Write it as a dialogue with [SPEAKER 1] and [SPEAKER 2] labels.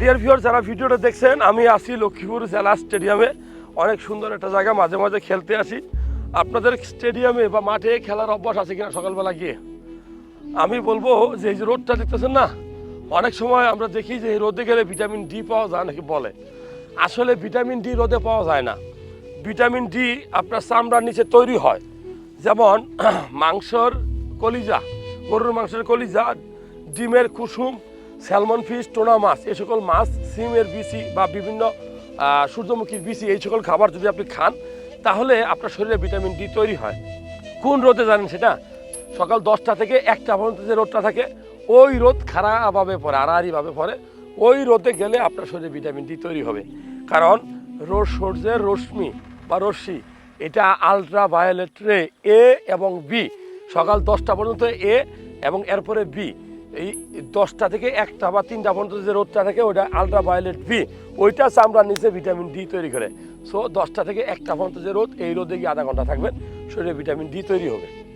[SPEAKER 1] Dear viewer যারা ভিডিওটা দেখছেন, আমি আসি লক্ষ্মীপুর জেলা স্টেডিয়ামে অনেক সুন্দর একটা জায়গা, মাঝে মাঝে খেলতে আসি। আপনাদের স্টেডিয়ামে বা মাঠে খেলার অভ্যাস আছে কিনা সকালবেলা গিয়ে? আমি বলব, যে এই যে রোদটা দেখতেছেন না, অনেক সময় আমরা দেখি যে এই রোদে গেলে ভিটামিন ডি পাওয়া যায় নাকি বলে। আসলে ভিটামিন ডি রোদে পাওয়া যায় না। ভিটামিন ডি আপনার চামড়ার নিচে তৈরি হয়। যেমন, মাংসর কলিজা, গরুর মাংসের কলিজা, ডিমের কুসুম স্যালমন ফিশ, টোনা মাছ, এই সকল মাছ, সিমের বিচি বা বিভিন্ন সূর্যমুখীর বিচি, এই সকল খাবার যদি আপনি খান, তাহলে আপনার শরীরে ভিটামিন ডি তৈরি হয়। কোন রোদে জানেন সেটা? সকাল দশটা থেকে একটা পর্যন্ত যে রোদটা থাকে, ওই রোদ খারাপভাবে পড়ে, আড়াআড়িভাবে পড়ে। ওই রোদে গেলে আপনার শরীরে ভিটামিন ডি তৈরি হবে। কারণ রোদ সূর্যের রশ্মি বা রশ্মি, এটা আলট্রা ভায়োলেট রে এ এবং বি সকাল দশটা পর্যন্ত এ এবং এরপরে বি এই দশটা থেকে একটা বা তিনটা পর্যন্ত যে রোদটা থাকে ওটা আলট্রা ভায়োলেট বি ওইটা চামড়ার নিচে ভিটামিন ডি তৈরি করে। সো দশটা থেকে একটা পর্যন্ত যে রোদ, এই রোদে গিয়ে আধা ঘণ্টা থাকবেন, শরীরে ভিটামিন ডি তৈরি হবে।